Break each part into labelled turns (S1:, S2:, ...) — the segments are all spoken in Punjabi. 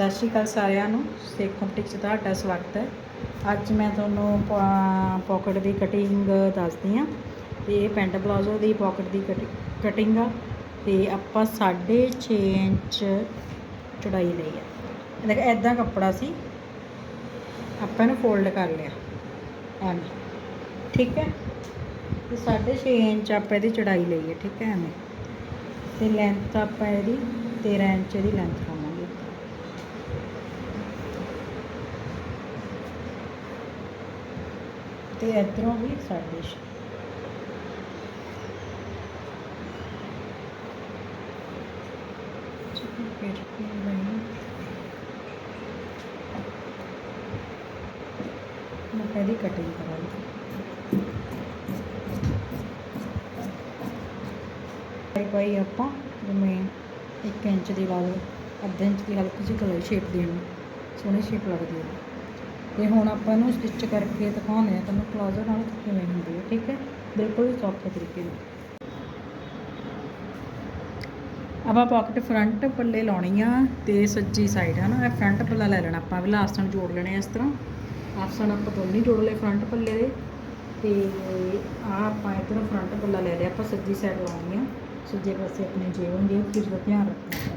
S1: ਸਤਿ ਸ਼੍ਰੀ ਅਕਾਲ ਸਾਰਿਆਂ ਨੂੰ। ਸੇਖ ਕੰਪਟਿਕ 'ਚ ਤੁਹਾਡਾ ਸਵਾਗਤ ਹੈ। ਅੱਜ ਮੈਂ ਤੁਹਾਨੂੰ ਪਾਕਟ ਦੀ ਕਟਿੰਗ ਦੱਸਦੀ ਹਾਂ। ਤੇ ਇਹ ਪੈਂਟ ਪਲਾਜ਼ੋ ਦੀ ਪਾਕਟ ਦੀ ਕਟਿੰਗ ਆ। ਤੇ ਆਪਾਂ 6.5 ਇੰਚ ਚੜਾਈ ਲਈ ਆ ਇਹ ਦੇਖ ਐਦਾਂ ਕੱਪੜਾ ਸੀ। ਆਪਾਂ ਇਹਨੂੰ ਫੋਲਡ ਕਰ ਲਿਆ। ਐਵੇਂ। ਠੀਕ ਹੈ? ਤੇ 6.5 ਇੰਚ ਆਪਾਂ ਇਹਦੀ ਚੜਾਈ ਲਈ ਹੈ। ਠੀਕ ਹੈ ਐਵੇਂ। ਤੇ ਲੈਂਥ ਆਪਾਂ ਇਹਦੀ 13 ਇੰਚ ਦੀ ਲੈਂਥ ਲਾਵਾਂਗੇ ਤੇ ਇਧਰੋਂ ਵੀ ਸਾਡੇ ਮੈਂ ਪਹਿਲੀ ਕਟਿੰਗ ਕਰਾਂਗੀ। ਪਾਈ ਆਪਾਂ ਜਿਵੇਂ 1 ਇੰਚ ਦੀ ਲਾ ਅੱਧੇ ਇੰਚ ਦੀ ਹਲਕੀ ਜਿਹੀ ਕਲਰ ਸ਼ੇਪ ਦੇਣੀ ਸੋਹਣੀ ਸ਼ੇਪ ਲੱਗਦੀ ਹੈ। ਤੇ ਹੁਣ ਆਪਾਂ ਇਹਨੂੰ ਸਟਿਚ ਕਰਕੇ ਦਿਖਾਉਂਦੇ ਆ ਤੁਹਾਨੂੰ ਪਲਾਜ਼ੋ ਨਾਲ ਕਿਵੇਂ ਹੁੰਦੀ ਹੈ, ਠੀਕ ਹੈ? ਬਿਲਕੁਲ ਸੌਖੇ ਤਰੀਕੇ ਨਾਲ। ਆਪਾਂ ਪਾਕਟ ਫਰੰਟ ਪੱਲੇ ਲਾਉਣੀ ਆ ਤੇ ਸੱਜੀ ਸਾਈਡ ਹੈ ਨਾ ਇਹ ਫਰੰਟ ਪੱਲਾ ਲੈ ਲੈਣਾ ਆਪਾਂ, ਵੀ ਆਸਣ ਜੋੜ ਲੈਣੇ ਇਸ ਤਰ੍ਹਾਂ। ਆਸਣ ਆਪਾਂ ਦੋਨੇ ਜੋੜ ਲਏ ਫਰੰਟ ਪੱਲੇ ਦੇ। ਤੇ ਆ ਆਪਾਂ ਇਧਰੋਂ ਫਰੰਟ ਪੱਲਾ ਲੈ ਲਿਆ, ਆਪਾਂ ਸੱਜੀ ਸਾਈਡ ਲਾਉਣੀ ਆ। ਸੱਜੇ ਪਾਸੇ ਆਪਣੇ ਜੇਬ ਹੁੰਦੀ ਹੈ ਫਿਰ ਦਾ ਧਿਆਨ ਰੱਖਣਾ।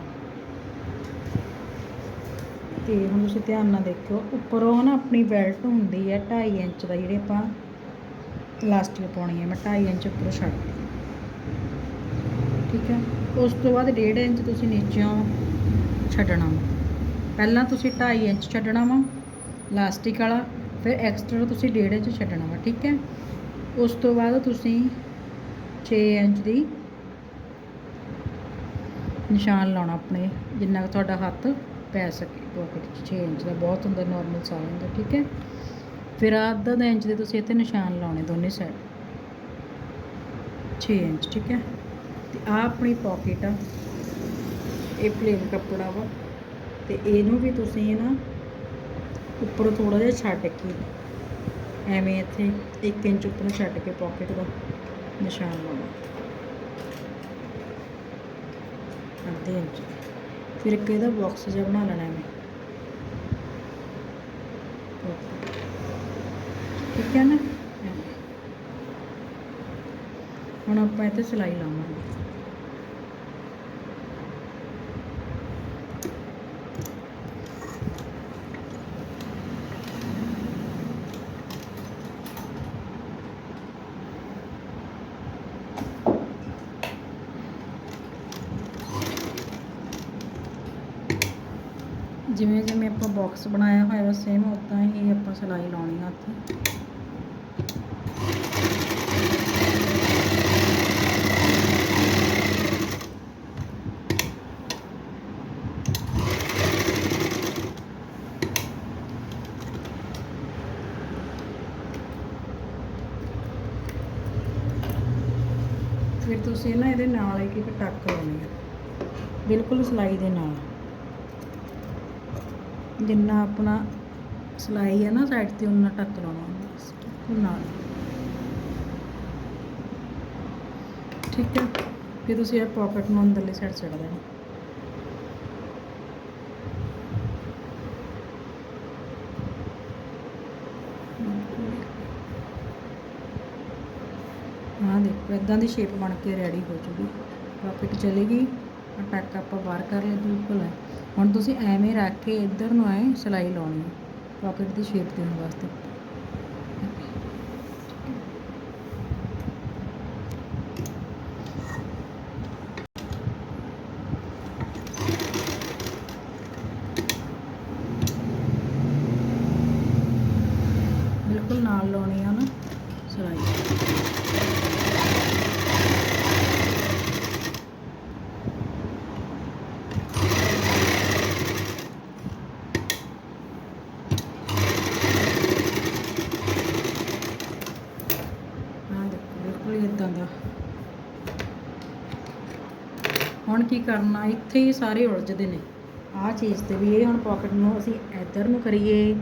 S1: ਤੇ ਹੁਣ ਤੁਸੀਂ ਧਿਆਨ ਨਾਲ ਦੇਖਿਓ, ਉੱਪਰੋਂ ਨਾ ਆਪਣੀ ਬੈਲਟ ਹੁੰਦੀ ਹੈ 2.5 ਇੰਚ ਦਾ, ਜਿਹੜੇ ਆਪਾਂ ਇਲਾਸਟਿਕ ਪਾਉਣੀ ਹੈ, ਮੈਂ 2.5 ਇੰਚ ਉੱਪਰੋਂ ਛੱਡ ਠੀਕ ਹੈ? ਉਸ ਤੋਂ ਬਾਅਦ 1.5 ਇੰਚ ਤੁਸੀਂ ਨੀਚਿਓਂ ਛੱਡਣਾ ਵਾ। ਪਹਿਲਾਂ ਤੁਸੀਂ 2.5 ਇੰਚ ਛੱਡਣਾ ਵਾ ਇਲਾਸਟਿਕ ਵਾਲਾ, ਫਿਰ ਐਕਸਟਰਾ ਤੁਸੀਂ 1.5 ਇੰਚ ਛੱਡਣਾ ਵਾ, ਠੀਕ ਹੈ? ਉਸ ਤੋਂ ਬਾਅਦ ਤੁਸੀਂ 6 ਇੰਚ ਦੀ ਨਿਸ਼ਾਨ ਲਾਉਣਾ, ਆਪਣੇ ਜਿੰਨਾ ਕੁ ਤੁਹਾਡਾ ਹੱਥ ਪੈ ਸਕੇ। ਪੋਕਟ 'ਚ 6 ਇੰਚ ਦਾ ਬਹੁਤ ਹੁੰਦਾ ਨਾਰਮਲ ਸਾਰਾ ਹੁੰਦਾ, ਠੀਕ ਹੈ? ਫਿਰ ਅੱਧਾ ਦਾ ਇੰਚ ਦੇ ਤੁਸੀਂ ਇੱਥੇ ਨਿਸ਼ਾਨ ਲਾਉਣੇ ਦੋਨੇ ਸਾਈਡ 6 ਇੰਚ, ਠੀਕ ਹੈ? ਤੇ ਆ ਆਪਣੀ ਪਾਕਟ ਆ, ਇਹ ਪਲੇਨ ਕੱਪੜਾ ਵਾ। ਤੇ ਇਹਨੂੰ ਵੀ ਤੁਸੀਂ ਨਾ ਉੱਪਰੋਂ ਥੋੜਾ ਜਿਹਾ ਛੱਡ ਕੇ, ਐਵੇਂ ਇੱਥੇ 1 ਇੰਚ ਉੱਪਰੋਂ ਛੱਡ ਕੇ ਪਾਕਟ ਦਾ ਨਿਸ਼ਾਨ ਲਾਉਣਾ। ਅੱਧੇ ਇੰਚ। ਫਿਰ ਇੱਕ ਇਹਦਾ ਬਾਕਸ ਜਿਹਾ ਬਣਾ ਲੈਣਾ ਐਵੇਂ। ਠੀਕ ਹੈ ਨਾ? ਹੁਣ ਆਪਾਂ ਇੱਥੇ ਸਿਲਾਈ ਲਾਵਾਂਗੇ। ਜਿਵੇਂ ਜਿਵੇਂ ਆਪਾਂ ਬਾਕਸ ਬਣਾਇਆ ਹੋਇਆ ਸੇਮ ਉਦਾਂ ਹੀ ਆਪਾਂ ਸਿਲਾਈ ਲਾਉਣੀ ਆ ਉੱਥੇ ਫਿਰ ਤੁਸੀਂ ਨਾ ਇਹਦੇ ਨਾਲ ਇੱਕ ਇੱਕ ਟੱਕ ਲਾਉਣੀ ਆ। ਬਿਲਕੁਲ ਸਿਲਾਈ ਦੇ ਨਾਲ। ਜਿੰਨਾ ਆਪਣਾ ਸਿਲਾਈ ਹੈ ਨਾ ਸਾਈਡ ਤੇ ਉਹਨਾਂ ਟੱਕ ਲਾਉਣਾ ਹੁੰਦਾ ਬਿਲਕੁਲ ਨਾਲ। ਠੀਕ ਹੈ, ਫਿਰ ਤੁਸੀਂ ਇਹ ਪਾਕਟ ਨੂੰ ਅੰਦਰਲੀ ਸਾਈਡ ਛੱਡ ਦੇਣਾ। ਹਾਂ, ਦੇਖੋ ਇਦਾਂ ਦੀ ਸ਼ੇਪ ਬਣ ਕੇ ਰੈਡੀ ਹੋ ਜੂਗੀ। ਪਾਕਟ ਚਲੇਗੀ ਆਹ ਟੱਕ ਆਪਾਂ ਬਾਹਰ ਕਰ ਲਿਆ ਬਿਲਕੁਲ ਹੈ। ਹੁਣ ਤੁਸੀਂ ਐਵੇਂ ਰੱਖ ਕੇ ਇੱਧਰ ਨੂੰ ਐ ਸਿਲਾਈ ਲਾਉਣੀ ਹੈ ਪਾਕਟ ਦੀ ਸ਼ੇਪ ਦੇਣ ਵਾਸਤੇ। ਬਿਲਕੁਲ ਨਾਲ ਲਾਉਣੀ ਆ ਨਾ ਸਿਲਾਈ ਹਾਂ ਦੇਖੋ ਬਿਲਕੁਲ ਹੁਣ ਕੀ ਕਰਨਾ, ਇੱਥੇ ਹੀ ਸਾਰੇ ਉਲਝਦੇ ਨੇ। ਆਹ ਚੀਜ਼ ਤੇ ਵੀ ਇਹ ਹੁਣ ਪਾਕਟ ਨੂੰ ਅਸੀਂ ਇੱਧਰ ਨੂੰ ਕਰੀਏ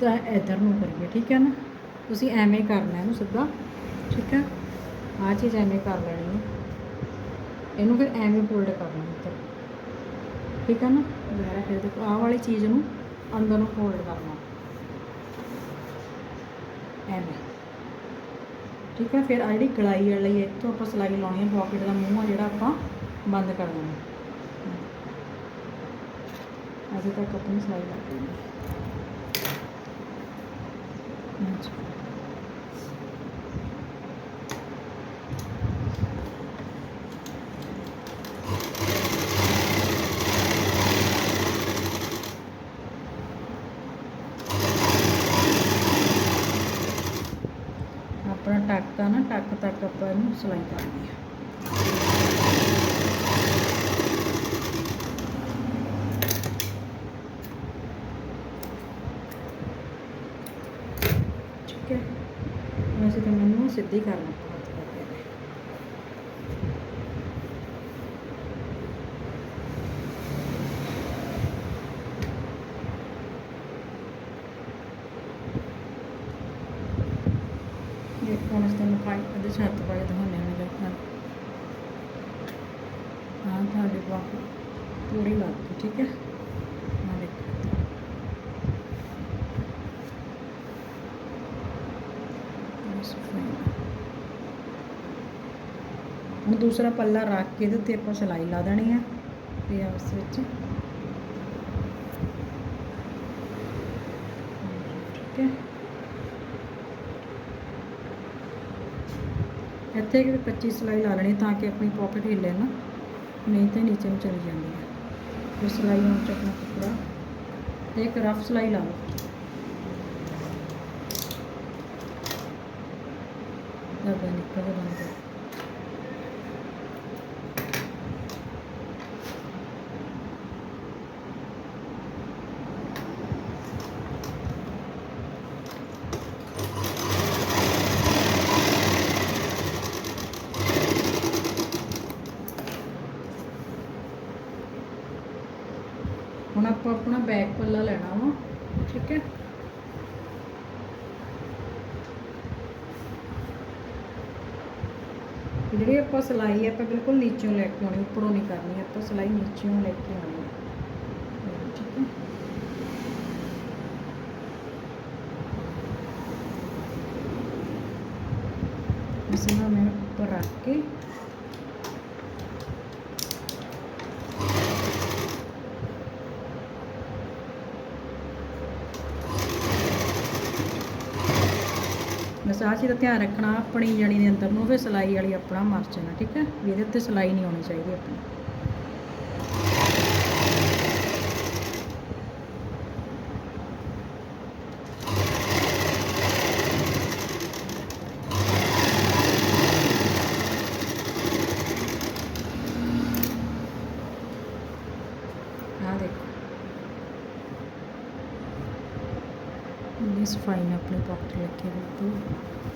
S1: ਤਾਂ ਇੱਧਰ ਨੂੰ ਕਰੀਏ, ਠੀਕ ਹੈ ਨਾ? ਤੁਸੀਂ ਐਵੇਂ ਕਰਨਾ ਇਹਨੂੰ ਸਿੱਧਾ, ਠੀਕ ਹੈ? ਆਹ ਚੀਜ਼ ਐਵੇਂ ਕਰ ਲੈਣੀ ਹੈ। ਇਹਨੂੰ ਫਿਰ ਐਵੇਂ ਫੋਲਡ ਕਰਨਾ ਉੱਤਰ ਠੀਕ ਹੈ ਨਾ? ਦੁਬਾਰਾ ਫਿਰ ਦੇਖੋ, ਆਹ ਵਾਲੀ ਚੀਜ਼ ਨੂੰ ਅੰਦਰ ਨੂੰ ਫੋਲਡ ਕਰਨਾ। ਐਵੇਂ। ਠੀਕ ਹੈ, ਫਿਰ ਆ ਜਿਹੜੀ ਗਲਾਈ ਵਾਲੀ ਹੈ, ਇੱਥੋਂ ਆਪਾਂ ਸਿਲਾਈ ਲਾਉਣੀ ਹੈ ਪਾਕਟ ਦਾ ਮੂੰਹ ਆ ਜਿਹੜਾ ਆਪਾਂ ਬੰਦ ਕਰ ਦੇਣਾ। ਅਜੇ ਤੱਕ ਆਪਣੀ ਸਿਲਾਈ ਲੱਗ ਗਈ ਹੈ ਹਾਂਜੀ ਆਪਣਾ ਟੱਕ ਆ ਨਾ, ਟੱਕ ਤੱਕ ਆਪਾਂ ਇਹਨੂੰ ਸਿਲਾਈ ਕਰਨੀ ਹੈ ਠੀਕ ਹੈ। ਵੈਸੇ ਤਾਂ ਮੈਨੂੰ ਸਿੱਧੀ ਕਰਨਾ ਹੱਥ ਕਰਕੇ ਇਹ ਹੁਣ ਇਸ ਨੂੰ ਪਾਈ ਇਹਦੇ ਛੱਤ ਪਾਈ ਦਿਖਾਉਂਦੇ ਹਾਂ ਦੇਖਾਂ ਹਾਂ, ਤੁਹਾਡੇ ਬਾਪ ਪੂਰੀ ਲੱਗ ਗਈ ਠੀਕ ਹੈ? ਆ ਦੇਖੋ। ਹੁਣ ਦੂਸਰਾ ਪੱਲਾ ਰੱਖ ਕੇ ਇਹਦੇ ਉੱਤੇ ਆਪਾਂ ਸਿਲਾਈ ਲਾ ਦੇਣੀ ਹੈ, ਤੇ ਆਪਸ ਵਿੱਚ। ਠੀਕ ਹੈ? ਇੱਥੇ ਇੱਕ ਕੱਚੀ ਸਿਲਾਈ ਲਾ ਲੈਣੀ ਤਾਂ ਕਿ ਆਪਣੀ ਪਾਕਟ ਹਿੱਲੇ ਨਾ, ਨਹੀਂ ਤਾਂ ਨੀਚੇ ਨੂੰ ਚਲੀ ਜਾਂਦੀ ਹੈ। ਫਿਰ ਸਿਲਾਈ ਨੂੰ ਚੱਕਣਾ ਕੱਪੜਾ, ਤੇ ਇੱਕ ਰਫ ਸਿਲਾਈ ਲਾ ਲਓ। ਧਾਗਾ ਨਿਕਲ ਕੇ ਬੰਦ ਕਰੋ ਹੁਣ ਆਪਾਂ ਆਪਣਾ ਬੈਕ ਪੱਲਾ ਲੈਣਾ ਵਾ, ਠੀਕ ਹੈ? ਜਿਹੜੀ ਆਪਾਂ ਸਿਲਾਈ ਆਪਾਂ ਬਿਲਕੁਲ ਨੀਚੋਂ ਲੈ ਕੇ ਆਉਣੀ, ਉੱਪਰੋਂ ਨਹੀਂ ਕਰਨੀ, ਆਪਾਂ ਸਿਲਾਈ ਨੀਚੋਂ ਲੈ ਕੇ ਆਉਣੀ ਠੀਕ ਹੈ? ਇਸ ਨੂੰ ਮੈਂ ਉੱਪਰ ਰੱਖ ਕੇ ਬਸ ਆਹ ਚੀਜ਼ ਦਾ ਧਿਆਨ ਰੱਖਣਾ, ਆਪਣੀ ਜਣੀ ਦੇ ਅੰਦਰ ਨੂੰ ਵੀ ਸਿਲਾਈ ਵਾਲੀ ਆਪਣਾ ਮਰ ਜਾਣਾ ਠੀਕ ਹੈ? ਵੀ ਇਹਦੇ ਉੱਤੇ ਸਿਲਾਈ ਨਹੀਂ ਆਉਣੀ ਚਾਹੀਦੀ ਆਪਣੀ ਆਹ ਦੇਖੋ ਇੰਨੀ ਸਫ਼ਾਈ ਨਾਲ ਆਪਣੀ ਪਾਕਟ ਲੱਗੀ ਬਿਲਕੁਲ